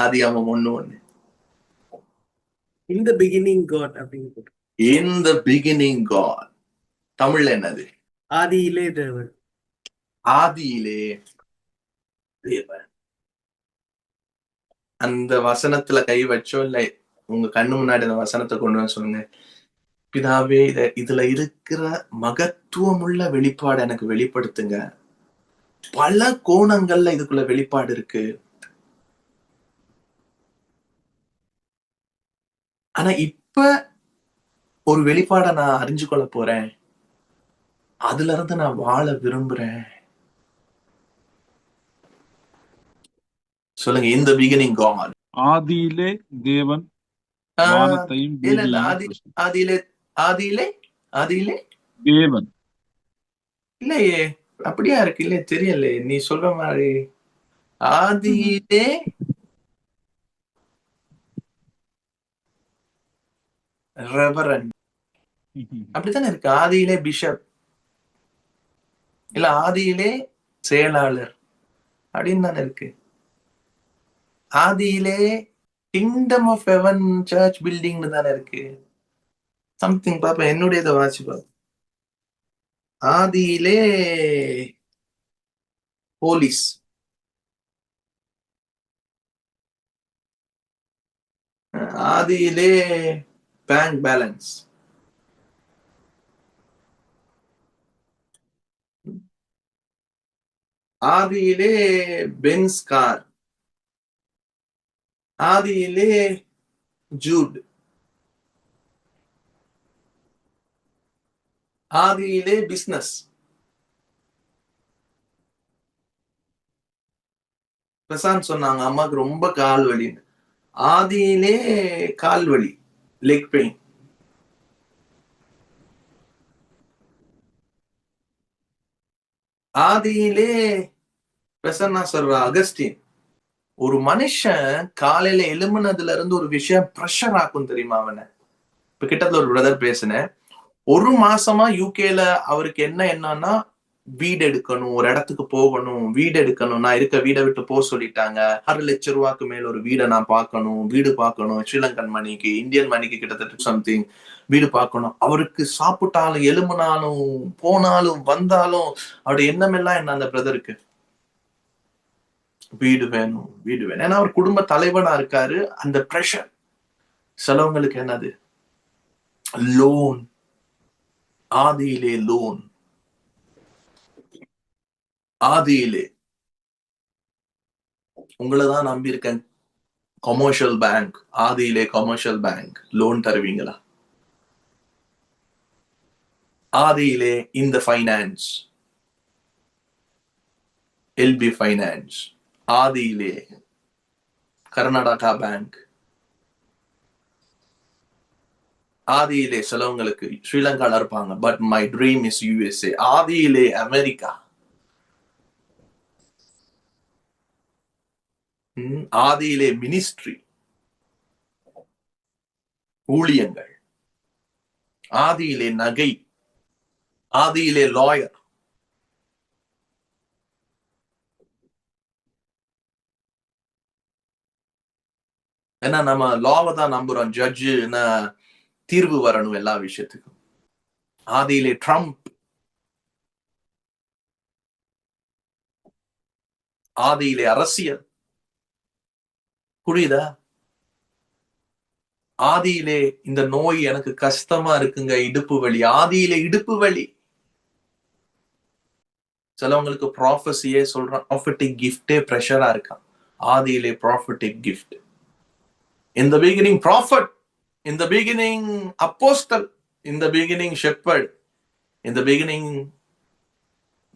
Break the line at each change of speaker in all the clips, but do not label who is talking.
ஆதியாமம் ஒண்ணு ஒண்ணு.
இந்த பிகினிங் காட் அப்படின்னு போட்டு.
இன் த பிகினிங் காட் தமிழ்ல என்னது?
ஆதியிலே தேவன்.
ஆதியிலே தேவன். அந்த வசனத்துல கை வச்சோ இல்ல உங்க கண்ணு முன்னாடி அந்த வசனத்தை கொண்டு வந்து சொல்லுங்க. பிதாவே இத இதுல இருக்கிற மகத்துவமுள்ள வெளிப்பாடு எனக்கு வெளிப்படுத்துங்க. பல கோணங்கள்ல இதுக்குள்ள வெளிப்பாடு இருக்கு. ஆனா இப்ப ஒரு வெளிப்பாடை நான் அறிஞ்சு கொள்ள போறேன். அதுல இருந்து நான் வாழ விரும்புறேன். சொல்லுங்க இந்த பிகினிங் காட்
ஆதியிலே தேவன்.
ஆதியிலே ஆதியிலே ஆதியிலே?
தேவன்.
இல்லையே அப்படியா இருக்கு இல்லையே தெரியல நீ சொல்ற மாதிரி. ஆதியிலே ரெவரன் அப்படித்தானே இருக்கு? ஆதியிலே பிஷப் இல்ல ஆதியிலே செயலாளர். அப்படின்னு தானே இருக்கு? ஆதியிலே கிங்டம் ஆஃப் ஹெவன் சர்ச் பில்டிங்னு தானே இருக்கு? சம்திங் பாப்பா என்னுடையதை வாசி பாப்பா. ஆதியிலே போலீஸ் ஆதியிலே பேங்க் பேலன்ஸ் ஆதியிலே பென்ஸ் கார் ஆதியிலே ஜூட் ஆதியிலே பிசினஸ் பிரசாந்த் சொன்னாங்க அம்மாவுக்கு ரொம்ப கால் வலின்னு ஆதியிலே கால் வலி லெக் பெயின் ஆதியிலே பிரசன்னா சொல்ற அகஸ்டின் ஒரு மனுஷன் காலையில எழும்புனதுல இருந்து ஒரு விஷயம் ப்ரெஷர் ஆக்கும் தெரியுமா அவனை? இப்ப கிட்டத்துல ஒரு பிரதர் பேசினேன். ஒரு மாசமா யூகேல அவருக்கு என்ன என்னன்னா வீடு எடுக்கணும் ஒரு இடத்துக்கு போகணும் வீடு எடுக்கணும். நான் இருக்க வீடை விட்டு போக சொல்லிட்டாங்க. ஆறு லட்சம் ரூபாக்கு மேல ஒரு வீடை நான் பார்க்கணும் வீடு பார்க்கணும். ஸ்ரீலங்கன் மணிக்கு இந்தியன் மணிக்கு கிட்டத்தட்ட சம்திங் வீடு பார்க்கணும். அவருக்கு சாப்பிட்டாலும் எலும்புனாலும் போனாலும் வந்தாலும் அவருடைய எண்ணம் எல்லாம் என்ன அந்த பிரதருக்கு வீடு வேணும் வீடு வேணும். ஏன்னா அவர் குடும்ப தலைவனா இருக்காரு. அந்த ப்ரெஷர் சிலவங்களுக்கு என்னது? லோன் ஆதியிலே லோன் ஆதியிலே. உங்களை தான் நம்பி இருக்கேன் கமர்ஷியல் பேங்க் ஆதியிலே கமர்ஷியல் பேங்க் லோன் தருவீங்களா? ஆதியிலே இந்த ஃபைனான்ஸ் எல்பி ஃபைனான்ஸ் ஆதியிலே கர்நாடகா பேங்க் ஆதியிலே சிலவங்களுக்கு ஸ்ரீலங்கால இருப்பாங்க but my dream is USA ஆதியிலே அமெரிக்கா. ஆதியிலே மினிஸ்ட்ரி ஊழியங்கள். ஆதியிலே நகை. ஆதியிலே லாயர் ஏன்னா நம்ம லாவை தான் நம்புறோம். ஜட்ஜுன்னா தீர்வு வரணும் எல்லா விஷயத்துக்கும். ஆதியிலே ட்ரம்ப் ஆதியிலே அரசியல். புரியுதா ஆதியிலே இந்த நோய் எனக்கு கஷ்டமா இருக்குங்க இடுப்பு வலி ஆதியிலே இடுப்பு வலி சிலவங்களுக்கு ப்ராஃபஸியே சொல்றான் ப்ராஃபிட்டிக் கிஃப்டே ப்ரெஷரா இருக்கான் ஆதியிலே ப்ராஃபிட்டிக் கிஃப்ட் இந்த பிகினிங் ப்ராஃபட் இந்த பிகினிங் அப்போஸ்டல் இந்த பிகினிங் ஷெப்பர்ட் இந்த பிகினிங்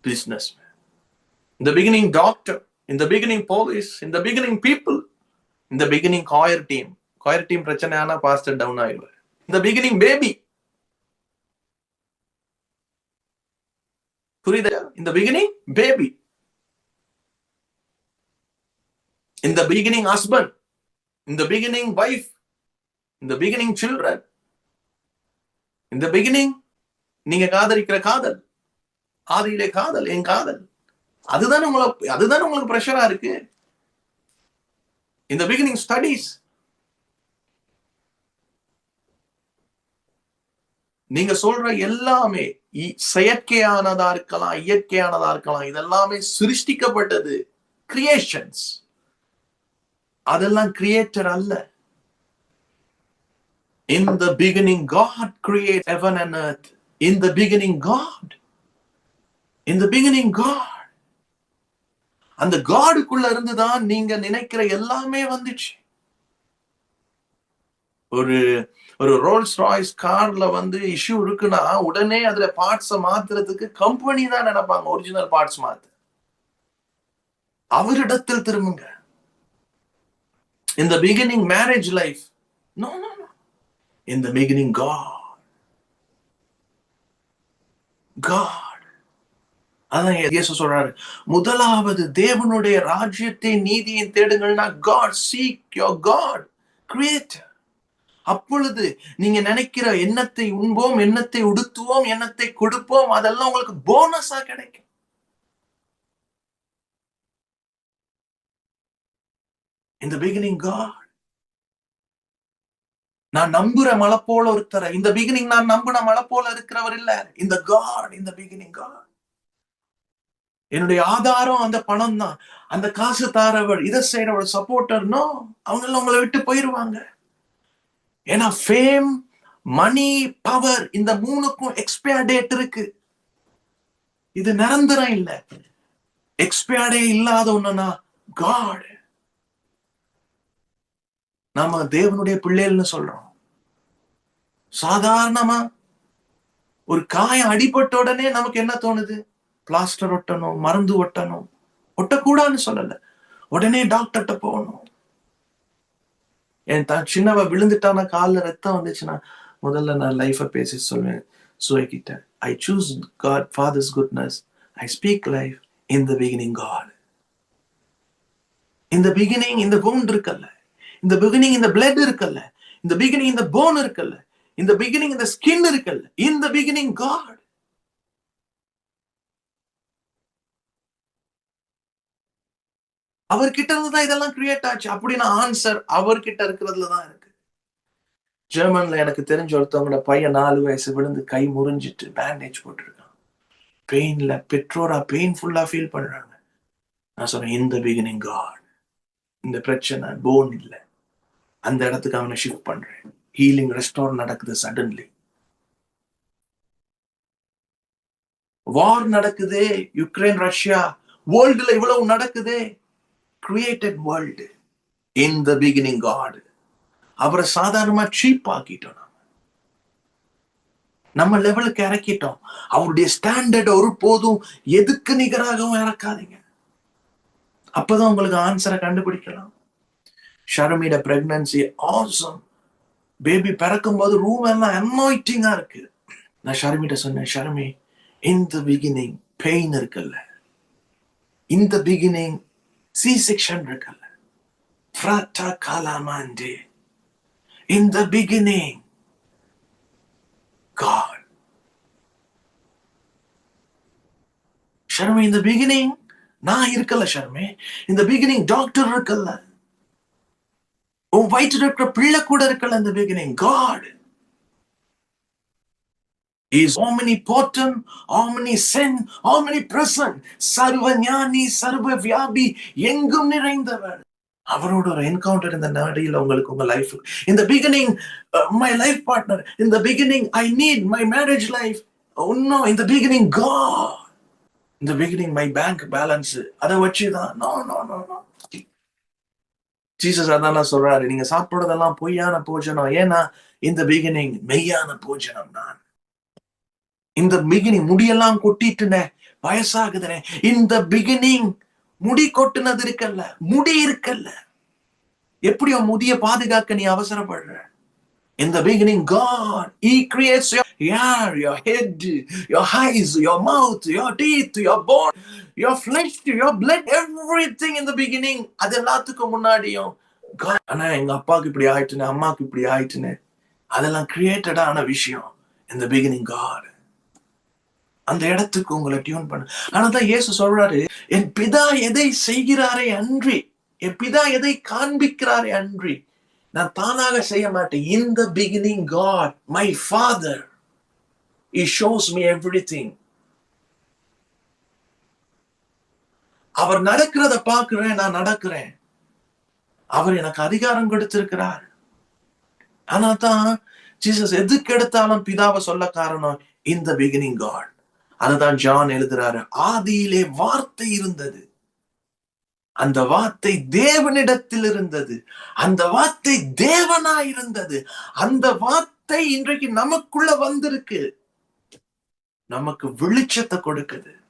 பிஸ்னஸ் இந்த பிகினிங் டாக்டர் இந்த பிகினிங் போலீஸ் இந்த பிகினிங் பீப்புள் இந்த beginning choir team choir team பிரச்சனையான பாஸ்டர் டவுன் ஆயிடுவார் இந்த பிகினிங் பேபி புரியுதா இந்த பிகினிங் பேபி இந்த பிகினிங் ஹஸ்பண்ட் இந்த பிகினிங் வைஃப் இந்த பிகினிங் சில்ட்ரன் இந்த பிகினிங் நீங்க காதலிக்கிற காதல் ஆதியிலே காதல் என் காதல் அதுதானே உங்களை அதுதானே உங்களுக்கு ப்ரெஷரா இருக்கு in the beginning studies நீங்க சொல்ற எல்லாமே செயற்கையானதா இருக்கலாம் இயற்கையானதா இருக்கலாம் இதெல்லாமே சிருஷ்டிக்கப்பட்டது கிரியேஷன்ஸ் அதெல்லாம் கிரியேட்டர் அல்ல in the beginning God create heaven and earth in the beginning God in the beginning God அந்த காடுக்குள்ள இருந்துதான் நீங்க நினைக்கிற எல்லாமே வந்துச்சு. ஒரு ஒரு ரோல்ஸ் ராய்ஸ் கார்ல வந்து இஷ்யூ இருக்குன்னா உடனே அதுல பார்ட்ஸ மாத்துறதுக்கு கம்பெனி தான் நினைப்பாங்க ஒரிஜினல் பார்ட்ஸ் மாத்து. அவரிடத்தில் திரும்புங்க. இந்த பிகினிங் மேரேஜ் லைஃப் இந்த பிகினிங் காட் no. அதான் இயேசு சொல்றாரு முதலாவது தேவனுடைய ராஜ்யத்தை நீதியை தேடுங்கள்னா God seek your God creator அப்பொழுது நீங்க நினைக்கிற எண்ணத்தை உண்போம் எண்ணத்தை உடுத்துவோம் எண்ணத்தை கொடுப்போம் அதெல்லாம் உங்களுக்கு போனஸா கிடைக்கும். இந்த பிகினிங் காட் நான் நம்புற மலை போல ஒருத்தர இந்த பிகினிங் நான் நம்புன மலை போல இருக்கிறவர் இல்ல. இந்த காட் இந்த பிகினிங் காட் என்னுடைய ஆதாரம் அந்த பணம் தான் அந்த காசு தாரவர் இதை செய்யறவர் சப்போர்ட்டர்னோ அவங்க உங்களை விட்டு போயிருவாங்க. ஏன்னா ஃபேம் மணி பவர் இந்த மூணுக்கும் எக்ஸ்பயர் டேட் இருக்கு. இது நிரந்தரம் இல்லை. எக்ஸ்பயர்டே இல்லாத ஒண்ணுனா காட் நாம தேவனுடைய பிள்ளைகள்னு சொல்றோம். சாதாரணமா ஒரு காயம் அடிபட்ட உடனே நமக்கு என்ன தோணுது? பிளாஸ்டர் ஒட்டணும் மருந்து ஒட்டணும். ஒட்டக்கூடாதுன்னு சொல்லல. உடனே டாக்டர்கிட்ட போகணும். என் தான் சின்னவ விழுந்துட்டானா காலில் ரத்தம் வந்துச்சுன்னா முதல்ல நான் லைஃபை பேசி சொல்வேன். சுவைக்கிட்ட கிட்ட I choose God Father's goodness I speak life in the beginning God இந்த பிகினிங் இந்த போன் இருக்கல்ல. இந்த பிகினிங் இந்த பிளட் இருக்கல்ல. இந்த பிகினிங் இந்த போன் இருக்கல்ல. இந்த பிகினிங் இந்த ஸ்கின் இருக்கல்ல. இந்த பிகினிங் காட் அவர்கிட்ட இருந்து தான் இதெல்லாம் கிரியேட் ஆச்சு. அப்படின்னா ஆன்சர் அவர்கிட்ட இருக்கிறதுல தான் இருக்கு. ஜெர்மன்ல எனக்கு தெரிஞ்ச ஒருத்தவங்களோட பையன் நாலு வயசு விழுந்து கை முறிஞ்சிட்டு பேண்டேஜ் போட்டிருக்கான். பெயின்ல பெற்றோரா பெயின்ஃபுல்லா ஃபீல் பண்றாங்க. நான் சொன்னேன் இந்த பிகினிங் காட் இந்த பிரச்சனை போன் இல்லை. அந்த இடத்துக்கு அவனை ஷிஃப்ட் பண்றேன். ஹீலிங் ரெஸ்டோர் நடக்குது சடன்லி வார் நடக்குதே. யுக்ரைன் ரஷ்யா வேர்ல்டுல இவ்வளவு நடக்குதே. Created world in the beginning God அவரை சாதாரணமா சீப் ஆக்கிட்டோம் நாம. நம்ம லெவலுக்கு இறக்கிட்டோம். அவருடைய ஸ்டாண்டர்ட் ஒரு போதும். எதுக்கு நிகராகவும் இறக்காதீங்க. அப்பதான் உங்களுக்கு ஆன்சரை கண்டுபிடிக்கலாம். ஷர்மியோட பிரெக்னன்சி ஆசம் பேபி பிறக்கும் போது ரூம் எல்லாம் அனாய்டிங்கா இருக்கு. நான் ஷரமிட்ட சொன்னேன் ஷர்மி இந்த பிகினிங் பெயின் இருக்குல்ல. இந்த பிகினிங் சி செக்ஷன் இருக்குல்ல. ஃப்ராட்டா காலாமாண்டே. In the beginning God. ஷர்மே இந்த பிகினிங் நான் இருக்கல ஷர்மே. இந்த பிகினிங் டாக்டர் இருக்கல உன் வயிற்று இருக்கிற பிள்ளை கூட இருக்கல இந்த beginning God is omnipotent, omniscient, omnipresent, சர்வ ஞானி சர்வ வியாபி எங்கும் நிறைந்தவர். அவரோட ஒரு என்கவுண்டர் இந்த நடியில் உங்களுக்கு உங்க லைஃப் இந்த பிகினிங் மை லைஃப் பார்ட்னர் இந்த beginning I need my marriage life இன்னும் இந்த பிகினிங் கா இந்த பிகினிங் மை பேங்க் பேலன்ஸ் அதை வச்சுதான். No no no no Jesus அதான் சொல்றாரு. நீங்க சாப்பிடுறதெல்லாம் பொய்யான போஜனம். ஏன்னா இந்த பிகினிங் மெய்யான போஜனம் நான். இந்த பிகினிங் முடியெல்லாம் கொட்டிட்டுனே வயசாகுதுனே. இந்த பிகினிங் முடி கொட்டுனது இருக்கல்ல முடி இருக்கல்ல. எப்படி உன் முடிய பாதுகாக்க நீ அவசரப்படுற. In the beginning, God, He creates your hair, your head, your eyes, your mouth, your teeth, your bone, your flesh, your blood, everything in the beginning. அது எல்லாத்துக்கும் முன்னாடியும் God, ஆனா எங்க அப்பாவுக்கு இப்படி ஆயிட்டுனே அம்மாவுக்கு இப்படி ஆயிட்டுனே. அதெல்லாம் கிரியேட்டடான விஷயம். இந்த பிகினிங் காட் அந்த இடத்துக்கு உங்களை டியூன் பண்ணு. ஆனாதான் இயேசு சொல்றாரு என் பிதா எதை செய்கிறாரே அன்றி என் பிதா எதை காண்பிக்கிறாரே அன்றி நான் தானாக செய்ய மாட்டேன். In the beginning God my Father he shows me everything அவர் நடக்கிறத பார்க்கிறேன் நான் நடக்கிறேன். அவர் எனக்கு அதிகாரம் கொடுத்திருக்கிறார். ஆனா தான் ஜீசஸ் எதுக்கு எடுத்தாலும் பிதாவை சொல்ல காரணம் இந்த பிகினிங் காட் அதுதான் ஜான் எழுதுறாரு. ஆதியிலே வார்த்தை இருந்தது. அந்த வார்த்தை தேவனிடத்தில் இருந்தது. அந்த வார்த்தை தேவனா இருந்தது. அந்த வார்த்தை இன்றைக்கு நமக்குள்ள வந்திருக்கு. நமக்கு வெளிச்சத்தை கொடுக்குது.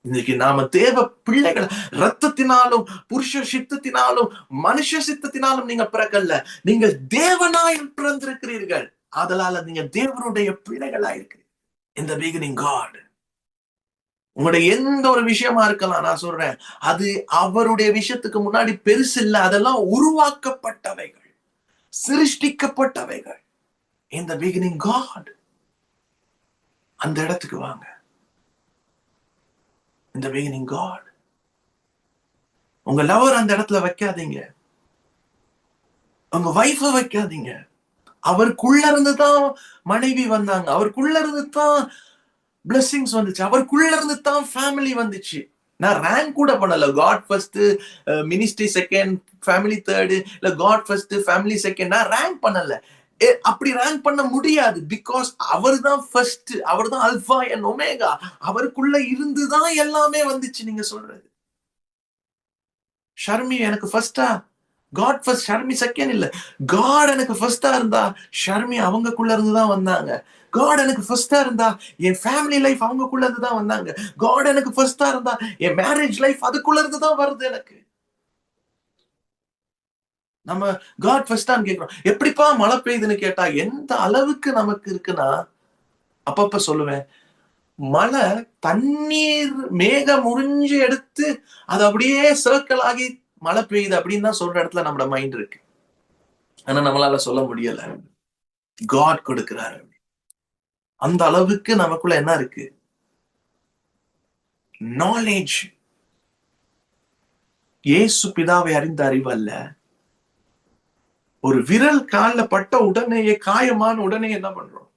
இன்னைக்கு நாம தேவ பிள்ளைகள் ரத்தத்தினாலும் புருஷ சித்தத்தினாலும் மனுஷ சித்தத்தினாலும் நீங்க பிறக்கல நீங்கள் தேவனாய் பிறந்திருக்கிறீர்கள். அதனால நீங்க தேவனுடைய பிள்ளைகளா இருக்கிறீங்க இந்த பிகினிங் காட் உங்களுடைய எந்த ஒரு விஷயமா இருக்கலாம் நான் சொல்றேன். அது அவருடைய விஷயத்துக்கு முன்னாடி பெருசு இல்ல அதெல்லாம் உருவாக்கப்பட்டவைகள். சிருஷ்டிக்கப்பட்டவைகள். இந்த பிகினிங் காட் அந்த இடத்துக்கு வாங்க. இந்த பிகினிங் காட் உங்க லவர் அந்த இடத்துல வைக்காதீங்க. உங்க வைஃப வைக்காதீங்க. அவருக்குள்ள இருந்து தான் மனைவி வந்தாங்க. அவருக்குள்ள இருந்து தான் பிளஸ்ஸிங்ஸ் வந்துச்சு. அவருக்குள்ள இருந்து தான் ஃபேமிலி வந்துச்சு. நான் ரேங்க் கூட பண்ணல. God first ministry second family third இல்ல காட் ஃபர்ஸ்ட் ஃபேமிலி செகண்ட் நான் ரேங்க் பண்ணல. ஏ, அப்படி ரேங்க் பண்ண முடியாது. பிகாஸ் அவர் தான் ஃபர்ஸ்ட் அவர் தான் அல்பா என் ஒமேகா அவருக்குள்ள இருந்து தான் எல்லாமே வந்துச்சு நீங்க சொல்றது. ஷர்மி எனக்கு ஃபர்ஸ்டா காட் ஃபர்ஸ்ட் ஷர்மி செகண்ட் இல்ல. காட் எனக்கு ஃபர்ஸ்டா இருந்தா ஷர்மி அவங்கக்குள்ள இருந்து தான் வந்தாங்க. காட் எனக்கு ஃபர்ஸ்டா இருந்தா என் ஃபேமிலி லைஃப் அவங்கக்குள்ள இருந்து தான் வந்தாங்க. காட் எனக்கு ஃபர்ஸ்டா இருந்தா என் மேரேஜ் லைஃப் அதுக்குள்ள இருந்து தான் வருது எனக்கு. நம்ம காட் ஃபர்ஸ்டான்னு கேக்குறோம் எப்படிப்பா மழை பெய்யுதுன்னு கேட்டா எந்த அளவுக்கு நமக்கு இருக்குன்னா அப்பப்ப சொல்லுவேன். மழை தண்ணீர் மேகம் முறிஞ்சு எடுத்து அது அப்படியே சர்க்கிள் ஆகி மழை பெய்யுது அப்படின்னு தான் சொல்ற இடத்துல நம்மளோட மைண்ட் இருக்கு. ஆனா நம்மளால சொல்ல முடியல. காட் கொடுக்கிறாரு. அந்த அளவுக்கு நமக்குள்ள என்ன இருக்கு? நாலேஜ் இயேசு பிதாவை அறிந்த அறிவு அல்ல. ஒரு விரல் காலில் பட்ட உடனேயே காயமான உடனே என்ன பண்றோம்?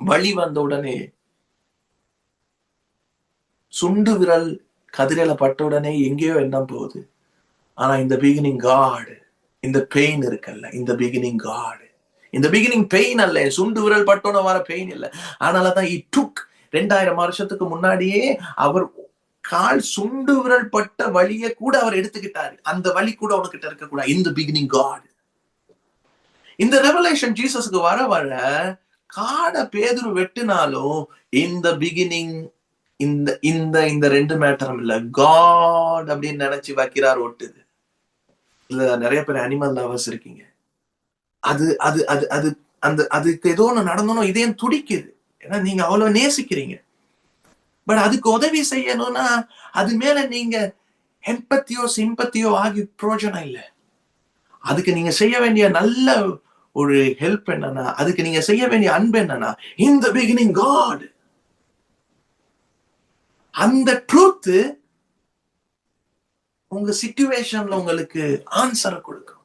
வழி வந்த உடனே சுண்டு விரல் கதிரையில பட்ட உடனே எங்கேயோ என்ன போகுது. ஆனா இந்த பிகினிங் காடு இந்த பெயின் இருக்குல்ல இந்த பிகினிங் காடு இந்த பிகினிங் பெயின் அல்ல. சுண்டு விரல் பட்டோன வர பெயின் இல்ல. அதனாலதான் இ டுக் ரெண்டாயிரம் வருஷத்துக்கு முன்னாடியே அவர் கால் சுண்டு விரல் பட்ட வழியை கூட அவர் எடுத்துக்கிட்டாரு. அந்த வழி கூட அவனுக்கிட்ட இருக்கக்கூடாது. இந்த பிகினிங் காட் இந்த ரெவலேஷன் ஜீசஸ்க்கு வர வர காட பேதுரு வெட்டினாலும் இந்த பிகினிங் இந்த இந்த இந்த ரெண்டு மேட்டரும் இல்ல. காட் அப்படின்னு நினைச்சு வைக்கிறார் ஒட்டுது. இல்ல நிறைய பேர் அனிமல் லவர்ஸ் இருக்கீங்க. அது அது அது அது அந்த அதுக்கு ஏதோ ஒன்று நடந்தணும் இதயம் துடிக்குது. ஏன்னா நீங்க அவ்வளவு நேசிக்கிறீங்க. பட் அதுக்கு உதவி செய்யணும்னா அது மேல நீங்க எம்பத்தியோ சிம்பத்தியோ ஆகி பிரயோஜனம் இல்லை. அதுக்கு நீங்க செய்ய வேண்டிய நல்ல ஒரு ஹெல்ப் என்னன்னா அதுக்கு நீங்க செய்ய வேண்டிய அன்பு என்னன்னா இந்த பிகினிங் காட் அந்த ட்ரூத் உங்க சிச்சுவேஷன்ல உங்களுக்கு ஆன்சரை கொடுக்கும்.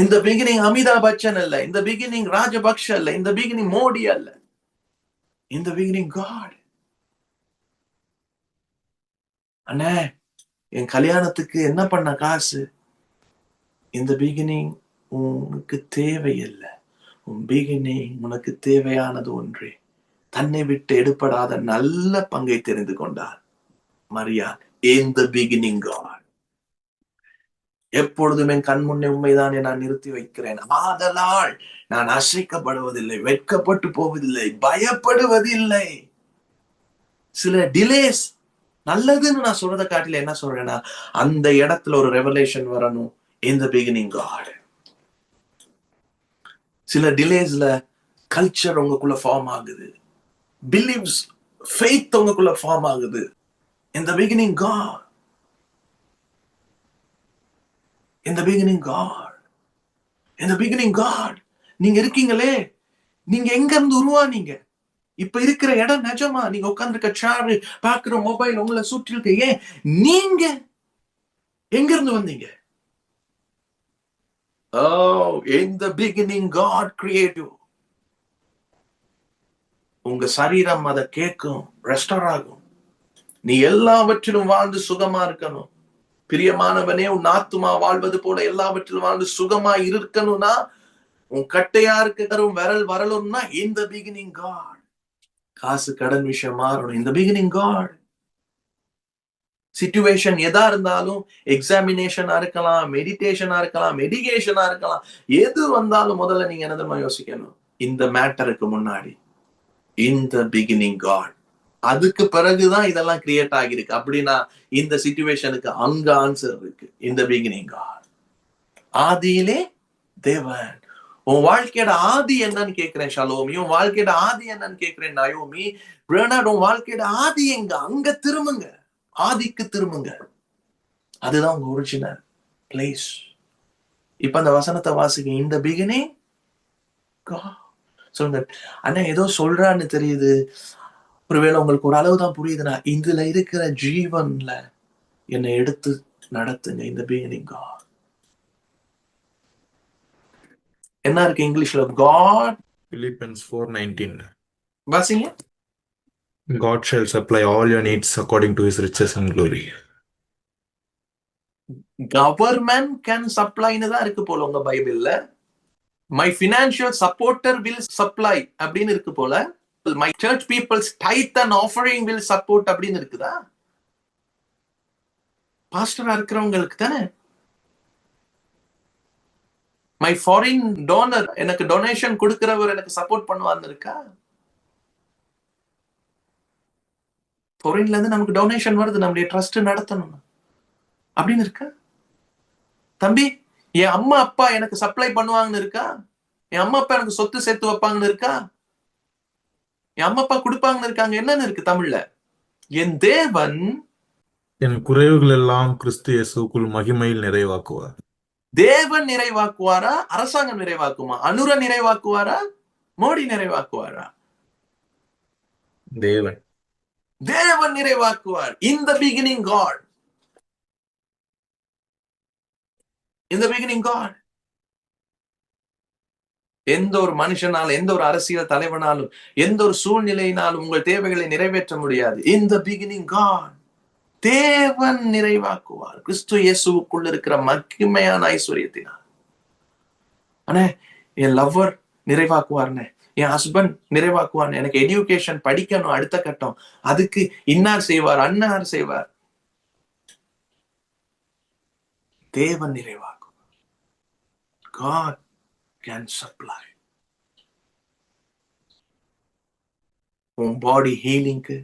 இந்த பிகினிங் அமிதாப் பச்சன் அல்ல. இந்த பிகினிங் ராஜபக்ஷ அல்ல. இந்த பிகினிங் மோடி அல்ல. இந்த பிகினிங் காட் அண்ணே என் கல்யாணத்துக்கு என்ன பண்ண காசு? இந்த பிகினிங் உனக்கு தேவையில்லை உன் பிகினிங் உனக்கு தேவையானது ஒன்றே. தன்னை விட்டு எடுப்படாத நல்ல பங்கை தெரிந்து கொண்டார். மரியா இந்த பிகினிங் காட் எப்பொழுதுமே கண் முன்னே உண்மைதானே நான் நிறுத்தி வைக்கிறேன். ஆதலால் நான் அசைக்கப்படுவதில்லை வெட்கப்பட்டு போவதில்லை பயப்படுவதில்லை. சில டிலேஸ் நல்லதுன்னு நான் சொல்றதை காட்டில என்ன சொல்றேன்னா அந்த இடத்துல ஒரு ரெவலேஷன் வரணும் இந்த பிகினிங் காட் சில டிலேஸ்ல கல்ச்சர் உங்களுக்குள்ள ஃபார்ம் ஆகுது. பிலீவ்ஸ் ஃபெய்த் உங்களுக்குள்ள ஃபார்ம் ஆகுது. இந்த பிகினிங் காட் இந்த பிகினிங் காட் இந்த பிகினிங் காட் நீங்க இருக்கீங்களே? நீங்க எங்க இருந்து உருவானீங்க? இப்ப இருக்கிற இடம் நிஜமா? நீங்க உட்கார்ந்துருக்க சேரு பாக்குற மொபைல் உங்களை சுற்றி இருக்க. ஏன்? நீங்க எங்க இருந்து வந்தீங்க? Oh, in the beginning God created உங்க சரீரம் அதை கேட்கும் ரெஸ்டர் ஆகும். நீ எல்லாவற்றிலும் வாழ்ந்து சுகமா இருக்கணும். பிரியமானவனே உன் ஆத்துமா வாழ்வது போல எல்லாவற்றிலும் வாழ்ந்து சுகமா இருக்கணும்னா உன் கட்டையா இருக்கிற உன் விரல் வரலும்னா இந்த பிகினிங் காட் காசு கடன் விஷயம் மாறணும். இந்த பிகினிங் காட் சிச்சுவேஷன் எதா இருந்தாலும் எக்ஸாமினேஷனா இருக்கலாம் மெடிடேஷனா இருக்கலாம் மெடிகேஷனா இருக்கலாம். எது வந்தாலும் முதல்ல நீங்க என்னதுமா யோசிக்கணும்? இந்த மேட்டருக்கு முன்னாடி. இந்த பிகினிங் காட் அதுக்கு பிறகுதான் இதெல்லாம் கிரியேட் ஆகிருக்கு அப்படின்னா இந்த சிச்சுவேஷனுக்கு அங்க ஆன்சர் இருக்கு. இந்த பிகினிங் காட் ஆதியிலே தேவன். உன் வாழ்க்கையோட ஆதி என்னன்னு கேக்குறேன் ஷலோமி. உன் வாழ்க்கையோட ஆதி என்னன்னு கேக்குறேன் நயோமி. பிரணாட் உன் வாழ்க்கையோட ஆதி எங்க? அங்க திரும்புங்க. ஆதிக்கு திரும்புங்க. அதுதான் உங்க ஒரிஜினல் பிளேஸ் இப்ப அந்த வசனத்தை வாசிக்க இந்த பிகினிங் சொல்லுங்க. அண்ணா ஏதோ சொல்றான்னு தெரியுது. ஒருவேளை உங்களுக்கு ஒரு அளவு தான் புரியுதுன்னா இதுல இருக்கிற ஜீவன்ல என்னை எடுத்து நடத்துங்க இந்த பிகினிங் காட் என்ன இருக்கு இங்கிலீஷ்ல காட்
Philippians 4:19
வாசிங்க.
God shall supply all your needs according to his riches and glory.
Government can சப்ளைன்னு தான் இருக்கு போல உங்க பைபிள்ல my financial supporter will supply அப்படின்னு இருக்கு போல. My church people's tithe and offering will support அப்படின்னு இருக்குதா? பாஸ்டரா இருக்கிறவங்களுக்கு தானே. மை ஃபாரின் டோனர் எனக்கு டொனேஷன் கொடுக்கிறவர் எனக்கு சப்போர்ட் பண்ணுவான்னு இருக்கா? ஃபாரின்ல இருந்து நமக்கு டொனேஷன் வருது நம்முடைய ட்ரஸ்ட் நடத்தணும்? அப்படின்னு இருக்கா? தம்பி என் அம்மா அப்பா எனக்கு சப்ளை பண்ணுவாங்கன்னு இருக்கா? என் அம்மா அப்பா எனக்கு சொத்து சேர்த்து வைப்பாங்கன்னு இருக்கா? என் அம்மா அப்பா கொடுப்பாங்கன்னு இருக்காங்க. என்னன்னு இருக்கு தமிழ்ல? என் தேவன்
என் குறைவுகள் எல்லாம் கிறிஸ்து இயேசுக்குள் மகிமையில் நிறைவாக்குவார்.
தேவன் நிறைவாக்குவாரா? அரசாங்கம் நிறைவாக்குமா? அனுர நிறைவாக்குவாரா? மோடி நிறைவாக்குவாரா?
தேவன்.
தேவன் நிறைவாக்குவார். இந்த பிகினிங் காட் இந்த பிகினிங் காட் எந்த ஒரு மனுஷனாலும் எந்த ஒரு அரசியல் தலைவனாலும் எந்த ஒரு சூழ்நிலையினாலும் உங்கள் தேவைகளை நிறைவேற்ற முடியாது. இந்த பிகினிங் காட் தேவன் நிறைவாக்குவார். கிறிஸ்து இயேசுக்குள்ள இருக்கிற மகிமையான ஐஸ்வர்யத்தினால். அண்ணே என் லவ்வர் நிறைவாக்குவார்னே என் ஹஸ்பண்ட் நிறைவாக்குவார் எனக்கு எஜுகேஷன் படிக்கணும் அடுத்த கட்டம். அதுக்கு இன்னார் செய்வார் அன்னார் செய்வார். தேவன் நிறைவாக்குவார். காட் can supply உன் பாடி ஹீலிங்க்கு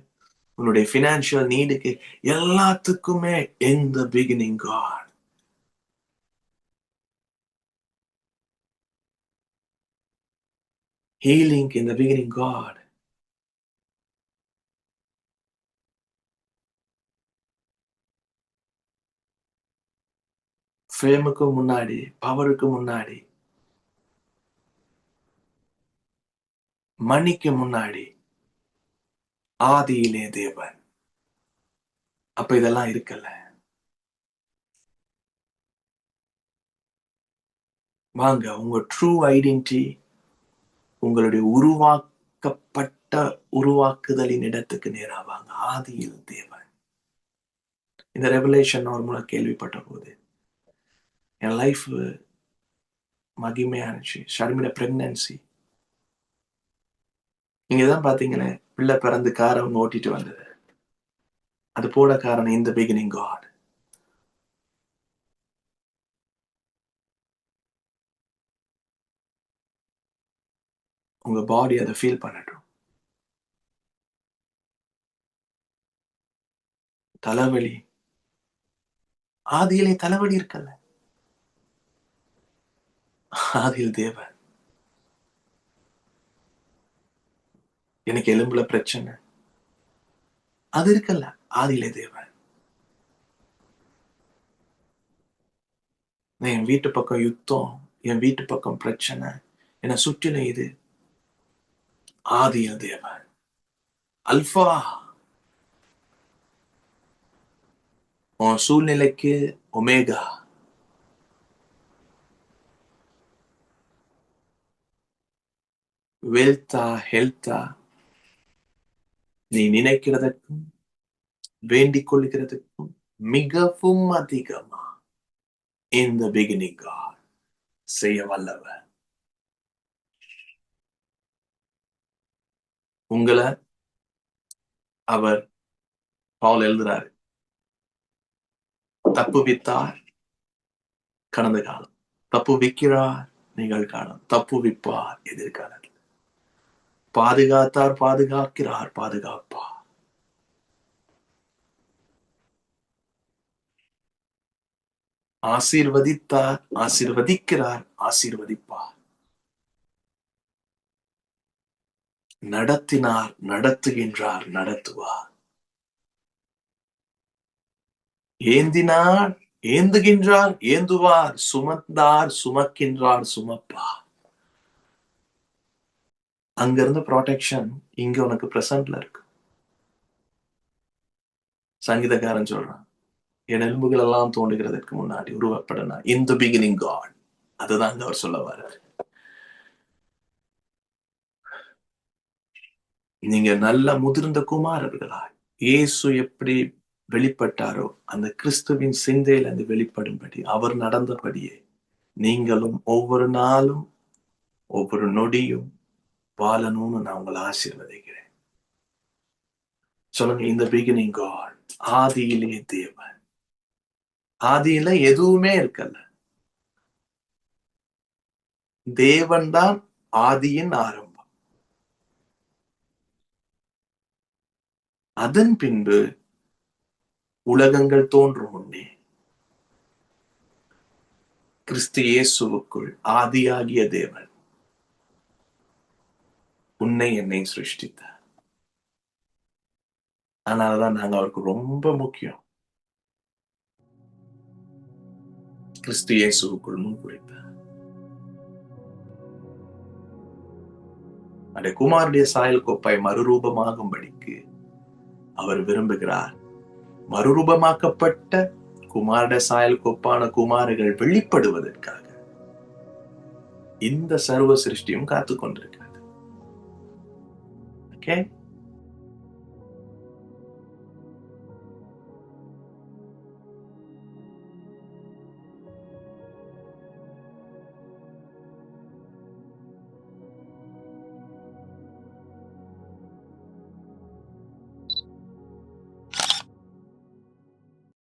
உன்னுடைய ஃபினான்ஷியல் நீடுக்கு எல்லாத்துக்குமே இந்த beginning God healing in the beginning God. ஃபேமுக்கு முன்னாடி பவருக்கு முன்னாடி மணிக்கு முன்னாடி ஆதியிலே தேவன். அப்ப இதெல்லாம் இருக்கல வாங்க உங்க ட்ரூ ஐடென்டி உங்களுடைய உருவாக்கப்பட்ட உருவாக்குதலின் இடத்துக்கு நேரா வாங்க. ஆதியில் தேவன். இந்த ரெவலேஷன் நார்மலா கேள்விப்பட்ட போது என் லைஃப் மகிமையானுச்சு ஷர்மிட பிரெக்னன்சி நீங்க தான் பிள்ளை பிறந்து காரை அவங்க ஓட்டிட்டு வந்தது. அது போட காரணம் இந்த பிகினிங் காட் உங்க பாடி அதை ஃபீல் பண்ணட்டும். தலைவலி. ஆதியிலே தலைவலி இருக்கல்ல. ஆதியில் தேவன். எனக்கு எலும்புல பிரச்சனை. அது இருக்கல்ல ஆதியிலே தேவன். என் வீட்டு பக்கம் யுத்தம் என் வீட்டு பக்கம் பிரச்சனை. என்னை சுற்றிலும் இது ஆதியில் தேவன். அல்பா உன் சூழ்நிலைக்கு ஒமேகா. வெல்த்தா ஹெல்த்தா நீ நினைக்கிறதற்கும் வேண்டிக் கொள்கிறதற்கும் மிகவும் அதிகமா இந்த பிகினிங் செய்ய வல்லவர். உங்களை அவர் பால் எழுதுறாரு. தப்பு வித்தார் கடந்த காலம். தப்பு விக்கிறார் நிகழ்காலம் தப்பு விப்பார் எதிர்காலத்தில். பாதுகாத்தார் பாதுகாக்கிறார் பாதுகாப்பா ஆசீர்வதித்தார் ஆசீர்வதிக்கிறார் ஆசீர்வதிப்பார். நடத்தினார் நடத்துகின்றார் நடத்துவார். ஏந்தினார் ஏந்துகின்றார் ஏந்துவார் சுமந்தார் சுமக்கின்றார் சுமப்பார். அங்க இருந்த ப்ரொடெக்ஷன் இங்க உனக்கு ப்ரெசன்ட்ல இருக்கு. சங்கீதக்காரன் சொல்றான் என் எலும்புகள் எல்லாம் தோன்றுகிறதுக்கு முன்னாடி உருவப்படனா இந்த பிகினிங் காட் அதுதான் அவர் சொல்ல வர்றாரு. நீங்க நல்ல முதிர்ந்த குமாரர்களா இயேசு எப்படி வெளிப்பட்டாரோ அந்த கிறிஸ்துவின் சிந்தையில் இருந்து வெளிப்படும்படி அவர் நடந்தபடியே நீங்களும் ஒவ்வொரு நாளும் ஒவ்வொரு நொடியும் வாழணும்னு நான் உங்களை ஆசீர்வதிக்கிறேன். சொல்லுங்க இந்த பிகினிங் காட் ஆதியிலே தேவன். ஆதியில எதுவுமே இருக்கல. தேவன் தான் ஆதியின் ஆரம்பம். அதன் பின்பு உலகங்கள் தோன்றும் முன்னே கிறிஸ்து இயேசுவுக்குள் ஆதியாகிய தேவன். உன்னை என்னை சிருஷ்டித்தார். அதனாலதான் நாங்க அவருக்கு ரொம்ப முக்கியம். கிறிஸ்து இயேசுவுக்குள் முன்குறித்தார் அந்த குமாருடைய சாயல் கோப்பை மறுரூபமாகும்படிக்கு அவர் விரும்புகிறார். மறுரூபமாக்கப்பட்ட குமாரட சாயல் கொப்பான குமாரர்கள் வெளிப்படுவதற்காக இந்த சர்வ சிருஷ்டியும் காத்து கொண்டிருக்கிறது Okay?